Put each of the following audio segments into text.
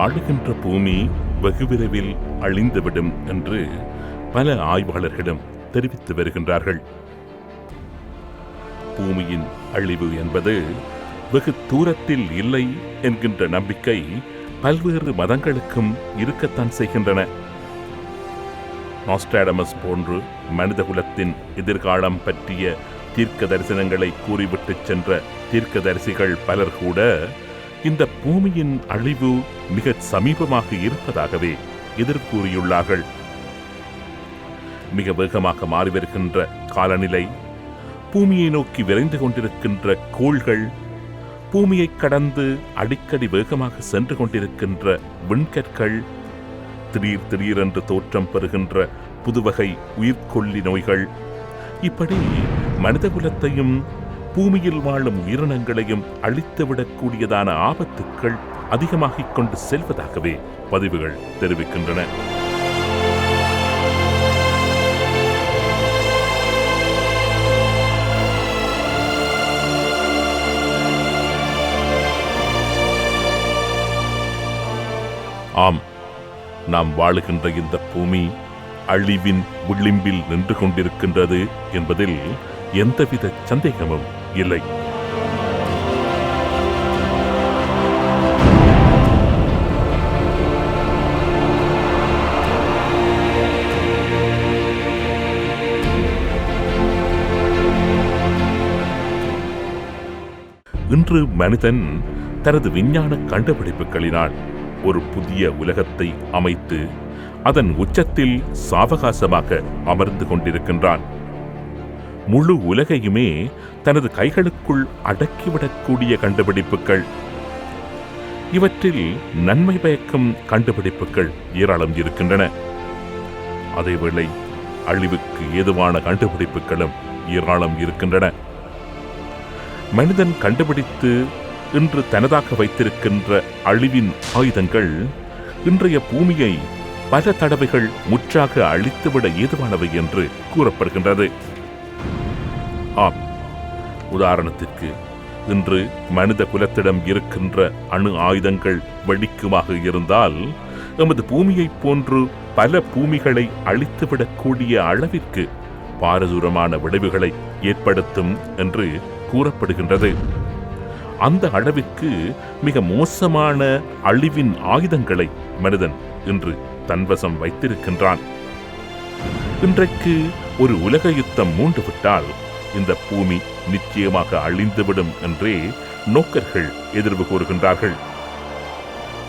வாழுகின்ற பூமி வெகு விரைவில் அழிந்துவிடும் என்று பல ஆய்வாளர்களும் தெரிவித்து வருகின்றார்கள். பூமியின் அழிவு என்பது வெகு தூரத்தில் இல்லை என்கின்ற நம்பிக்கை பல்வேறு மதங்களுக்கும் இருக்கத்தான் செய்கின்றன. நாஸ்டாடமஸ் போன்று மனிதகுலத்தின் எதிர்காலம் பற்றிய தீர்க்க தரிசனங்களை கூறிவிட்டு சென்ற தீர்க்கதரிசிகள் பலர் கூட இந்த பூமியின் அழிவு மிக சமீபமாக இருப்பதாகவே எதிர்கூறியுள்ளார்கள். மிக வேகமாக மாறி வருகின்ற காலநிலை பூமியை நோக்கி விரைந்து கொண்டிருக்கின்ற கோள்கள் பூமியை கடந்து அடிக்கடி வேகமாக சென்று கொண்டிருக்கின்ற விண்கற்கள் திடீர் திடீரென்று தோற்றம் பெறுகின்ற புதுவகை உயிர்கொல்லி நோய்கள் இப்படி மனிதகுலத்தையும் பூமியில் வாழும் உயிரினங்களையும் அழித்துவிடக்கூடியதான ஆபத்துக்கள் அதிகமாகிக் கொண்டு செல்வதாகவே பதிவுகள் தெரிவிக்கின்றன. ஆம் நாம் வாழுகின்ற இந்த பூமி அழிவின் விளிம்பில் நின்று கொண்டிருக்கின்றது என்பதில் எந்தவித சந்தேகமும் இல்லை. இன்று மனிதன் தனது விஞ்ஞான கண்டுபிடிப்புகளினால் ஒரு புதிய உலகத்தை அமைத்து அதன் உச்சத்தில் சாவகாசமாக அமர்ந்து கொண்டிருக்கின்றான். முழு உலகையுமே தனது கைகளுக்குள் அடக்கிவிடக்கூடிய கண்டுபிடிப்புகள். இவற்றில் நன்மை பயக்கும் கண்டுபிடிப்புகள் ஏராளம் இருக்கின்றன. அதேவேளை அழிவுக்கு ஏதுவான கண்டுபிடிப்புகளும் ஏராளம் இருக்கின்றன. மனிதன் கண்டுபிடித்து இன்று தனதாக வைத்திருக்கின்ற அழிவின் ஆயுதங்கள் இன்றைய பூமியை பல தடவைகள் முற்றாக அழித்துவிட ஏதுவானவை என்று கூறப்படுகின்றது. ஆம். உதாரணத்திற்கு இன்று மனித குலத்திடம் இருக்கின்ற அணு ஆயுதங்கள் வெடிக்குமாக இருந்தால் எமது பூமியைப் போன்று பல பூமிகளை அழித்துவிடக்கூடிய அளவிற்கு பாரதூரமான விளைவுகளை ஏற்படுத்தும் என்று கூறப்படுகின்றது. அந்த அளவிற்கு மிக மோசமான அழிவின் ஆயுதங்களை மனிதன் இன்று தன்வசம் வைத்திருக்கின்றான். இன்றைக்கு ஒரு உலக யுத்தம் மூண்டுவிட்டால் இந்த பூமி நிச்சயமாக அழிந்துவிடும் என்றே நோக்கர்கள் எதிர்வு கூறுகின்றார்கள்.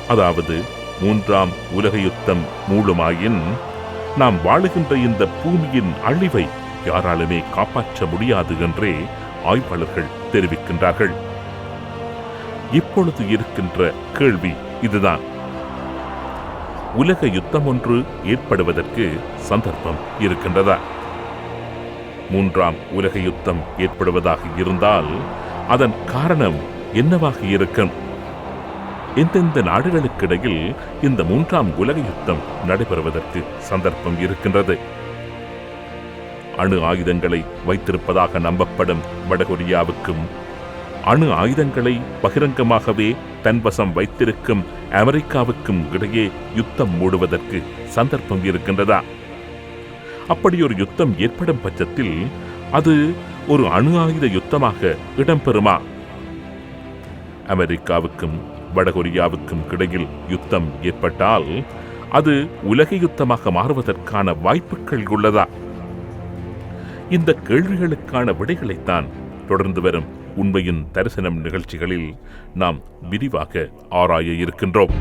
அதாவது மூன்றாம் உலக யுத்தம் மூலமாயின் நாம் வாழுகின்ற இந்த பூமியின் அழிவை யாராலுமே காப்பாற்ற முடியாது என்றே ஆய்வாளர்கள் தெரிவிக்கின்றார்கள். இப்பொழுது இருக்கின்ற கேள்வி இதுதான். உலக யுத்தம் ஒன்று ஏற்படுவதற்கு சந்தர்ப்பம் இருக்கின்றதா? மூன்றாம் உலக யுத்தம் ஏற்படுவதாக இருந்தால் அதன் காரணம் என்னவாக இருக்கும்? எந்தெந்த நாடுகளுக்கிடையில் இந்த மூன்றாம் உலக யுத்தம் நடைபெறுவதற்கு சந்தர்ப்பம் இருக்கின்றது? அணு ஆயுதங்களை வைத்திருப்பதாக நம்பப்படும் வடகொரியாவுக்கும் அணு ஆயுதங்களை பகிரங்கமாகவே தன்வசம் வைத்திருக்கும் அமெரிக்காவுக்கும் இடையே யுத்தம் மூடுவதற்கு சந்தர்ப்பம் இருக்கின்றதா? அப்படி ஒரு யுத்தம் ஏற்படும் பட்சத்தில் அது ஒரு அணு ஆயுத யுத்தமாக இடம்பெறுமா? அமெரிக்காவுக்கும் வடகொரியாவுக்கும் இடையில் யுத்தம் ஏற்பட்டால் அது உலக யுத்தமாக மாறுவதற்கான வாய்ப்புகள் உள்ளதா? இந்த கேள்விகளுக்கான விடைகளைத்தான் தொடர்ந்து வரும் உண்மையின் தரிசனம் நிகழ்ச்சிகளில் நாம் விரிவாக ஆராய இருக்கின்றோம்.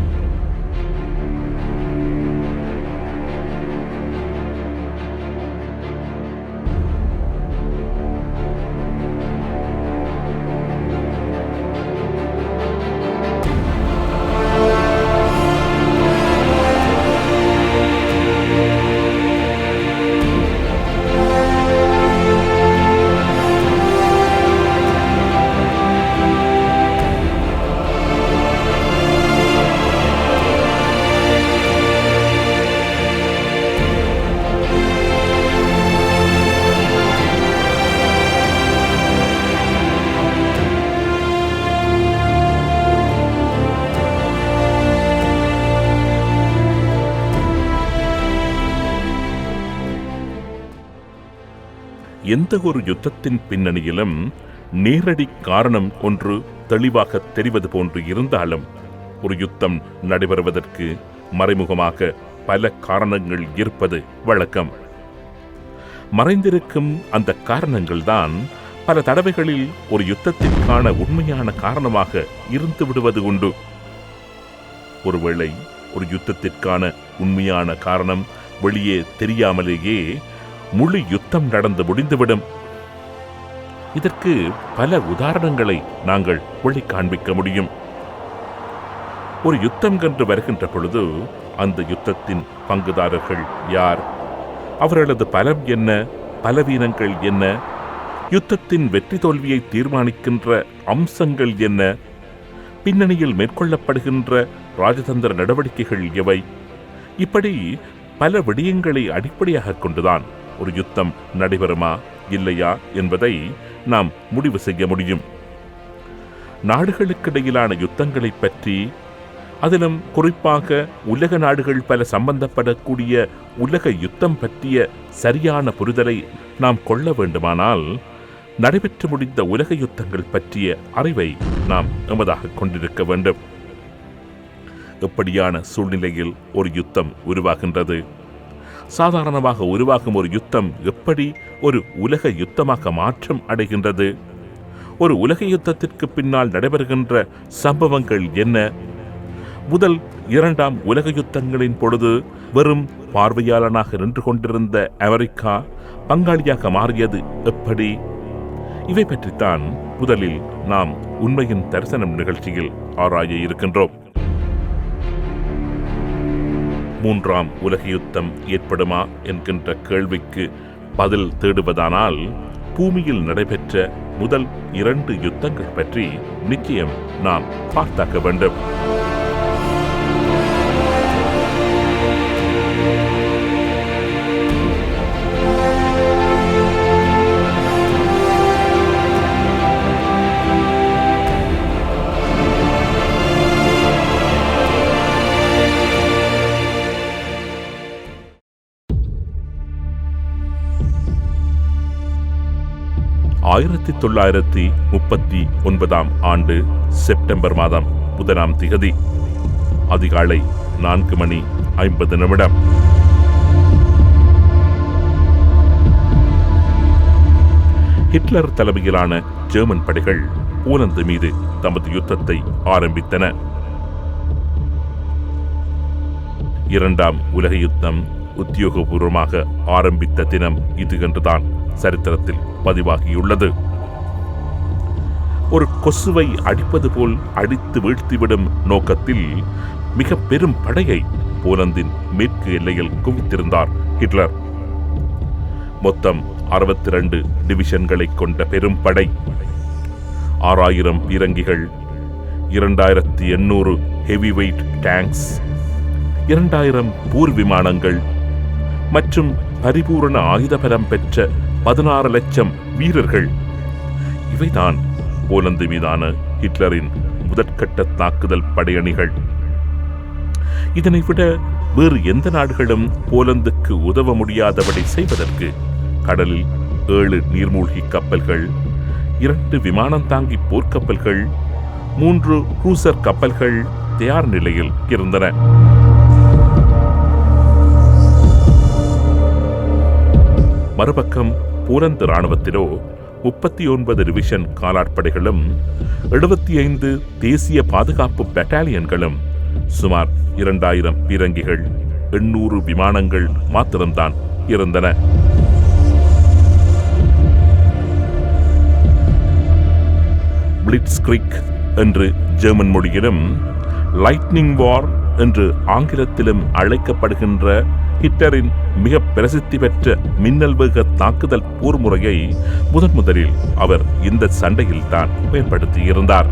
எந்த ஒரு யுத்தத்தின் பின்னணியிலும் நேரடி காரணம் ஒன்று தெளிவாக தெரிவது போன்று இருந்தாலும் ஒரு யுத்தம் நடைபெறுவதற்கு மறைமுகமாக பல காரணங்கள் இருப்பது வழக்கம். மறைந்திருக்கும் அந்த காரணங்கள்தான் பல தடவைகளில் ஒரு யுத்தத்திற்கான உண்மையான காரணமாக இருந்து விடுவது உண்டு. ஒருவேளை ஒரு யுத்தத்திற்கான உண்மையான காரணம் வெளியே தெரியாமலேயே முழு யுத்தம் நடந்து முடிந்துவிடும். இதற்கு பல உதாரணங்களை நாங்கள் ஒளி காண்பிக்க முடியும். ஒரு யுத்தம் கன்று வருகின்ற பொழுது அந்த யுத்தத்தின் பங்குதாரர்கள் யார்? அவர்களது பலம் என்ன? பலவீனங்கள் என்ன? யுத்தத்தின் வெற்றி தோல்வியை தீர்மானிக்கின்ற அம்சங்கள் என்ன? பின்னணியில் மேற்கொள்ளப்படுகின்ற ராஜதந்திர நடவடிக்கைகள் எவை? இப்படி பல விடயங்களை அடிப்படையாக கொண்டுதான் ஒரு யுத்தம் நடைபெறுமா இல்லையா என்பதை நாம் முடிவு செய்ய முடியும். நாடுகளுக்கிடையிலான யுத்தங்களைப் பற்றி அதிலும் குறிப்பாக உலக நாடுகள் பல சம்பந்தப்படக்கூடிய உலக யுத்தம் பற்றிய சரியான புரிதலை நாம் கொள்ள வேண்டுமானால் நடைபெற்று முடிந்த உலக யுத்தங்கள் பற்றிய அறிவை நாம் எமதாக கொண்டிருக்க வேண்டும். எப்படியான சூழ்நிலையில் ஒரு யுத்தம் உருவாகின்றது? சாதாரணமாக உருவாகும் ஒரு யுத்தம் எப்படி ஒரு உலக யுத்தமாக மாற்றம் அடைகின்றது? ஒரு உலக யுத்தத்திற்கு பின்னால் நடைபெறுகின்ற சம்பவங்கள் என்ன? முதல் இரண்டாம் உலக யுத்தங்களின் பொழுது வெறும் பார்வையாளனாக நின்று கொண்டிருந்த அமெரிக்கா பங்காளியாக மாறியது எப்படி? இவை பற்றித்தான் முதலில் நாம் உண்மையின் தரிசனம் நிகழ்ச்சியில் ஆராய இருக்கின்றோம். மூன்றாம் உலக யுத்தம் ஏற்படுமா என்கின்ற கேள்விக்கு பதில் தேடுவதானால் பூமியில் நடைபெற்ற முதல் இரண்டு யுத்தங்கள் பற்றி நிச்சயம் நாம் பார்த்தாக்க வேண்டும். ஆயிரத்தி தொள்ளாயிரத்தி முப்பத்தி ஒன்பதாம் ஆண்டு செப்டம்பர் மாதம் புதனாம் திகதி அதிகாலை நான்கு மணி ஐம்பது நிமிடம். ஹிட்லர் தலைமையிலான ஜெர்மன் படைகள் போலந்து மீது தமது யுத்தத்தை ஆரம்பித்தன. இரண்டாம் உலக யுத்தம் உத்தியோகபூர்வமாக ஆரம்பித்த தினம் இது என்றுதான் சரித்திரத்தில் பதிவாகியுள்ளது. ஒரு கொசுவை அடிப்பது போல் அடித்து வீழ்த்திவிடும் நோக்கத்தில் மிக பெரும் படையை போலந்தின் மேற்கு எல்லையில் குவித்திருந்தார் ஹிட்லர். மொத்தம் அறுபத்தி ரெண்டு டிவிஷன்களை கொண்ட பெரும் படை. ஆறாயிரம் பீரங்கிகள் இரண்டாயிரத்தி எண்ணூறு ஹெவி வெயிட் டேங்க்ஸ் இரண்டாயிரம் போர் விமானங்கள் மற்றும் பரிபூரண ஆயுதபலம் பெற்ற பதினாறு லட்சம் வீரர்கள். இவைதான் போலந்து மீதான ஹிட்லரின் முதற்கட்ட தாக்குதல் படையணிகள். இதனை விட வேறு எந்த நாடுகளும் போலந்துக்கு உதவ முடியாதபடி செய்வதற்கு கடலில் ஏழு நீர்மூழ்கி கப்பல்கள் இரண்டு விமானம் தாங்கி போர்க்கப்பல்கள் மூன்று க்ரூசர் கப்பல்கள் தயார் நிலையில் இருந்தன. மறுபக்கம் போலந்து ராணுவத்திலோ முப்பத்தி ஒன்பது டிவிஷன் காலாட்படைகளும் எழுபத்தி ஐந்து தேசிய பாதுகாப்பு பெட்டாலியன்களும் சுமார் இரண்டாயிரம் பீரங்கிகள் எண்ணூறு விமானங்கள் மாத்திரம்தான் இருந்தன. பிளிட்ஸ்கிரிக் என்று ஜெர்மன் மொழியிலும் லைட்னிங் வார் என்று ஆங்கிலத்திலும் அழைக்கப்படுகின்ற ஹிட்லரின் மிக பிரசித்தி பெற்ற மின்னல் வேக தாக்குதல் போர் முறையை முதன் முதலில் அவர் இந்த சண்டையில் தான் பயன்படுத்தியிருந்தார்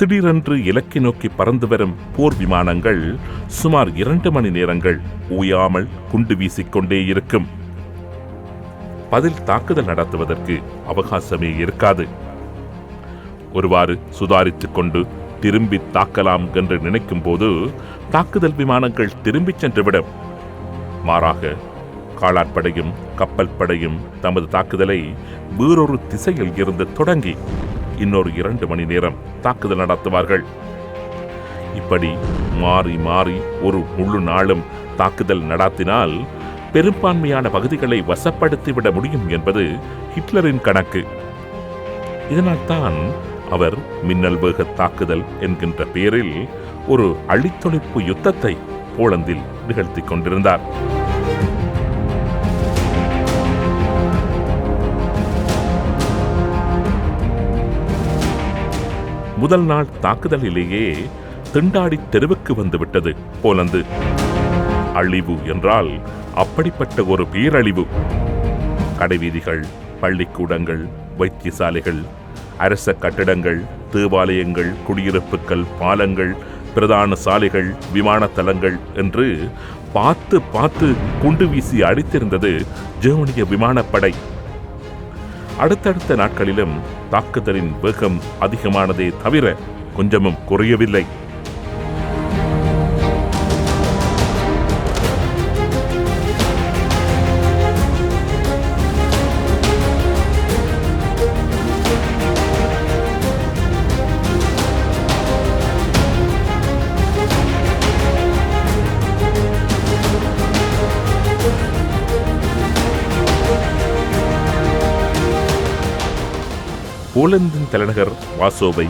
திடீரென்று இலக்கை நோக்கி பறந்து வரும் போர் விமானங்கள் சுமார் இரண்டு மணி நேரங்கள் ஓயாமல் குண்டு வீசிக்கொண்டே இருக்கும். பதில் தாக்குதல் நடத்துவதற்கு அவகாசமே இருக்காது. ஒருவாறு சுதாரித்துக் கொண்டு திரும்பி தாக்கலாம் என்று நினைக்கும் போது தாக்குதல் விமானங்கள் திரும்பிச் சென்றுவிடும். மாறாக காலாட்படையும் கப்பல் படையும் தமது தாக்குதலை வேறொரு திசையில் இருந்து தொடங்கி இன்னொரு இரண்டு மணி நேரம் தாக்குதல் நடத்துவார்கள். இப்படி மாறி மாறி ஒரு முழு நாளும் தாக்குதல் நடாத்தினால் பெரும்பான்மையான பகுதிகளை வசப்படுத்திவிட முடியும் என்பது ஹிட்லரின் கணக்கு. இதனால்தான் அவர் மின்னல் வேக தாக்குதல் என்கின்ற பெயரில் ஒரு அழித்தொழிப்பு யுத்தத்தை போலந்தில் நிகழ்த்திக் கொண்டிருந்தார். முதல் நாள் தாக்குதலிலேயே திண்டாடி தெருவுக்கு வந்துவிட்டது போலந்து. அழிவு என்றால் அப்படிப்பட்ட ஒரு பேரழிவு. கடைவீதிகள் பள்ளிக்கூடங்கள் வைத்தியசாலைகள் அரச கட்டிடங்கள் தேவாலயங்கள் குடியிருப்புகள் பாலங்கள் பிரதான சாலைகள் விமான தளங்கள் என்று பார்த்து பார்த்து குண்டு வீசி அடித்திருந்தது ஜெர்மனிய விமானப்படை. அடுத்தடுத்த நாட்களிலும் தாக்குதலின் வேகம் அதிகமானதே தவிர கொஞ்சமும் குறையவில்லை. போலந்தின் தலைநகர் வாசோவை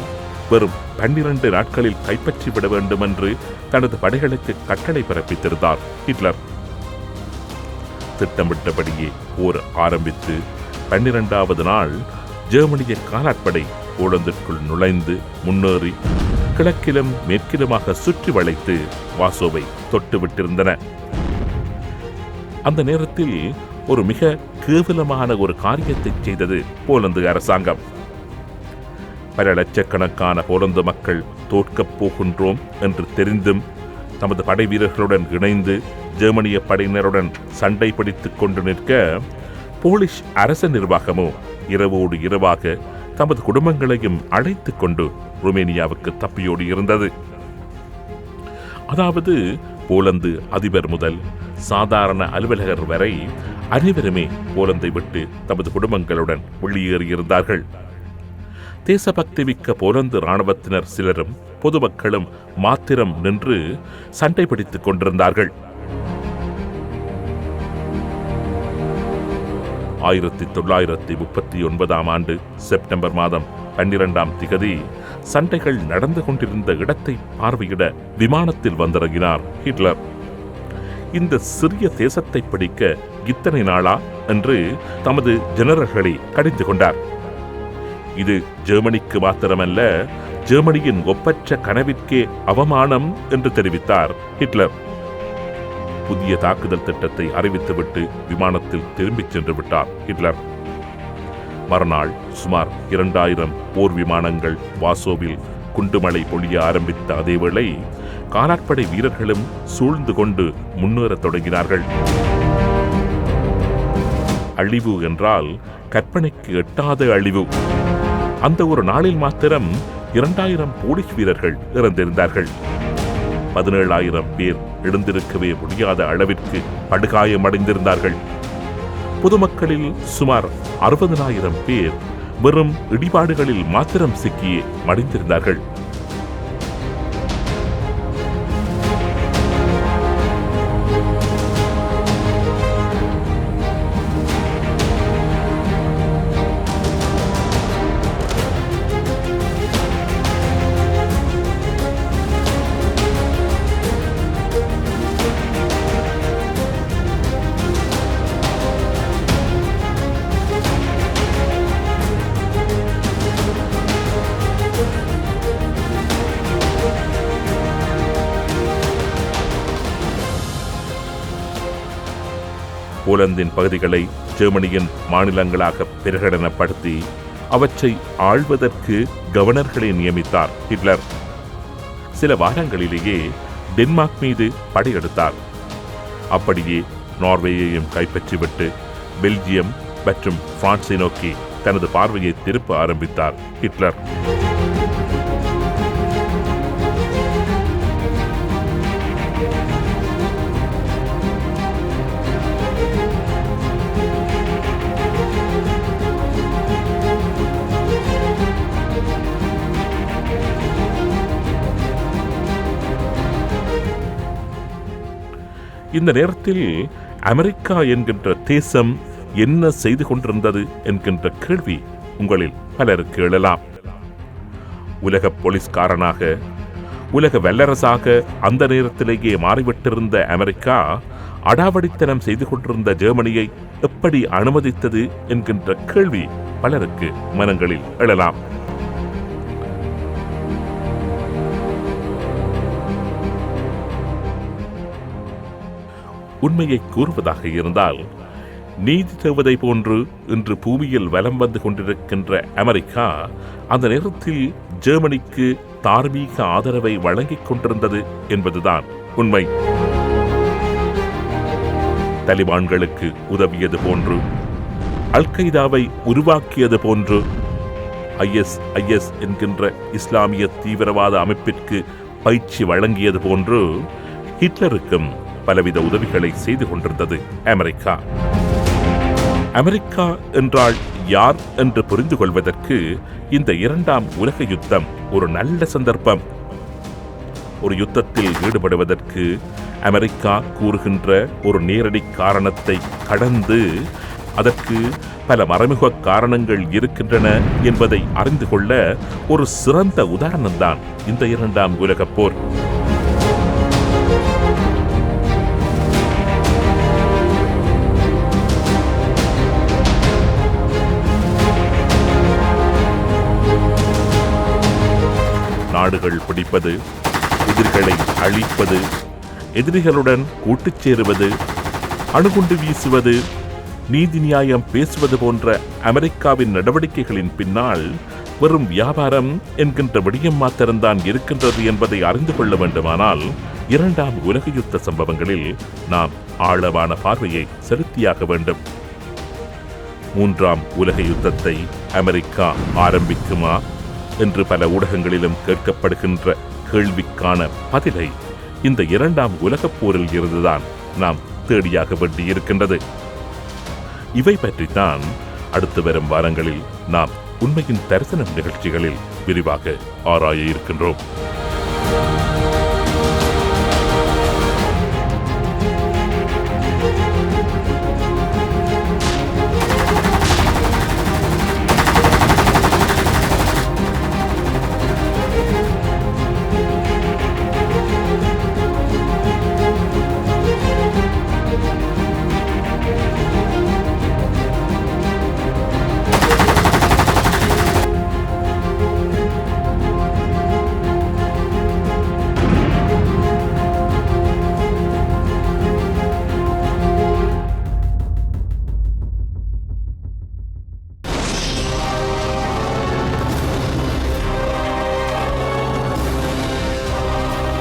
வெறும் பன்னிரண்டு நாட்களில் கைப்பற்றிவிட வேண்டும் என்று தனது படைகளுக்கு கட்டளை பிறப்பித்திருந்தார் ஹிட்லர். திட்டமிட்டபடியே போர் ஆரம்பித்து பன்னிரண்டாவது நாள் ஜெர்மனிய காலாட்படை போலந்திற்குள் நுழைந்து முன்னேறி கிழக்கிலும் மேற்கிலுமாக சுற்றி வளைத்து வாசோவை தொட்டுவிட்டிருந்தன. அந்த நேரத்தில் ஒரு மிக கேவலமான ஒரு காரியத்தை செய்தது போலந்து அரசாங்கம். பல லட்சக்கணக்கான போலந்து மக்கள் தோற்கப் போகின்றோம் என்று தெரிந்தும் தமது படை வீரர்களுடன் இணைந்து ஜெர்மனிய படையினருடன் சண்டை பிடித்துக் கொண்டு நிற்க போலிஷ் அரச நிர்வாகமோ இரவோடு இரவாக தமது குடும்பங்களையும் அழைத்துக் கொண்டு ருமேனியாவுக்கு தப்பியோடி இருந்தது. அதாவது போலந்து அதிபர் முதல் சாதாரண அலுவலகர் வரை அனைவருமே போலந்தை விட்டு தமது குடும்பங்களுடன் வெளியேறியிருந்தார்கள். தேசபக்தி மிக்க போலந்து இராணுவத்தினர் சிலரும் பொதுமக்களும் மாத்திரம் நின்று சண்டை பிடித்துக் கொண்டிருந்தார்கள். ஆயிரத்தி தொள்ளாயிரத்தி முப்பத்தி ஒன்பதாம் ஆண்டு செப்டம்பர் மாதம் பன்னிரண்டாம் திகதி சண்டைகள் நடந்து கொண்டிருந்த இடத்தை பார்வையிட விமானத்தில் வந்திறங்கினார் ஹிட்லர். இந்த சிறிய தேசத்தை பிடிக்க இத்தனை நாளா? என்று தமது ஜெனரல்களை கடிந்து கொண்டார். இது ஜெர்மனிக்கு மாத்திரமல்ல ஜெர்மனியின் ஒப்பற்ற கனவிற்கே அவமானம் என்று தெரிவித்தார் ஹிட்லர். புதிய தாக்குதல் திட்டத்தை அறிவித்துவிட்டு விமானத்தில் திரும்பிச் சென்று விட்டார் ஹிட்லர். மறுநாள் சுமார் இரண்டாயிரம் போர் விமானங்கள் வாசோவில் குண்டுமழை பொழிய ஆரம்பித்த அதேவேளை காலாட்படை வீரர்களும் சூழ்ந்து கொண்டு முன்னேறத் தொடங்கினார்கள். அழிவு என்றால் கற்பனைக்கு எட்டாத அழிவு. அந்த ஒரு நாளில் மாத்திரம் இரண்டாயிரம் போலீஸ் வீரர்கள் இறந்திருந்தார்கள். பதினேழாயிரம் பேர் எழுந்திருக்கவே முடியாத அளவிற்கு படுகாயமடைந்திருந்தார்கள். பொதுமக்களில் சுமார் அறுபதனாயிரம் பேர் வெறும் இடிபாடுகளில் மாத்திரம் சிக்கியே மடிந்திருந்தார்கள். போலந்தின் பகுதிகளை ஜெர்மனியின் மாநிலங்களாக பிரகடனப்படுத்தி அவற்றை ஆள்வதற்கு கவர்னர்களை நியமித்தார் ஹிட்லர். சில வாரங்களிலேயே டென்மார்க் மீது படையெடுத்தார். அப்படியே நார்வேயையும் கைப்பற்றிவிட்டு பெல்ஜியம் மற்றும் பிரான்ஸை நோக்கி தனது பார்வையை திருப்ப ஆரம்பித்தார் ஹிட்லர். இந்த நேரத்தில் அமெரிக்கா என்கின்ற தேசம் என்ன செய்து கொண்டிருந்தது என்கின்ற கேள்வி உங்களில் பலருக்கு எழலாம். உலக போலீஸ்காரனாக உலக வல்லரசாக அந்த நேரத்திலேயே மாறிவிட்டிருந்த அமெரிக்கா அடாவடித்தனம் செய்து கொண்டிருந்த ஜெர்மனியை எப்படி அனுமதித்தது என்கின்ற கேள்வி பலருக்கு மனங்களில் எழலாம். உண்மையை கூறுவதாக இருந்தால் நீதி தேவதை போன்று இன்று பூமியில் வலம் வந்து கொண்டிருக்கின்ற அமெரிக்கா அந்த நேரத்தில் ஜெர்மனிக்கு தார்மீக ஆதரவை வழங்கிக் கொண்டிருந்தது என்பதுதான் உண்மை. தலிபான்களுக்கு உதவியது போன்று அல்கைதாவை உருவாக்கியது போன்று ஐஎஸ் ஐஎஸ் என்கின்ற இஸ்லாமிய தீவிரவாத அமைப்பிற்கு பயிற்சி வழங்கியது போன்று ஹிட்லருக்கும் பலவித உதவிகளை செய்து கொண்டிருந்தது அமெரிக்கா. அமெரிக்கா என்றால் யார் என்று புரிந்து கொள்வதற்கு இந்த இரண்டாம் உலக யுத்தம் ஒரு நல்ல சந்தர்ப்பம். ஒரு யுத்தத்தில் ஈடுபடுவதற்கு அமெரிக்கா கூறுகின்ற ஒரு நேரடி காரணத்தை கடந்து அதற்கு பல மறைமுக காரணங்கள் இருக்கின்றன என்பதை அறிந்து கொள்ள ஒரு சிறந்த உதாரணம்தான் இந்த இரண்டாம் உலகப் போர். நாடுகள் பிடிப்பது எதிரிகளை அழிப்பது எதிரிகளுடன் கூட்டுச் சேருவது அணுகுண்டு வீசுவது நீதி நியாயம் பேசுவது போன்ற அமெரிக்காவின் நடவடிக்கைகளின் பின்னால் வெறும் வியாபாரம் என்கின்ற விடயம் மாத்திரம்தான் இருக்கின்றது என்பதை அறிந்து கொள்ள வேண்டுமானால் இரண்டாம் உலக யுத்த சம்பவங்களில் நாம் ஆழமான பார்வையை செலுத்தியாக வேண்டும். மூன்றாம் உலக யுத்தத்தை அமெரிக்கா ஆரம்பிக்குமா? என்று பல ஊடகங்களிலும் கேட்கப்படுகின்ற கேள்விக்கான பதிலை இந்த இரண்டாம் உலகப் போரில் இருந்துதான் நாம் தேடியாக வேண்டியிருக்கின்றது இவை பற்றித்தான் அடுத்து வரும் வாரங்களில் நாம் உண்மையின் தரிசனம் நிகழ்ச்சிகளில் விரிவாக ஆராய இருக்கின்றோம்.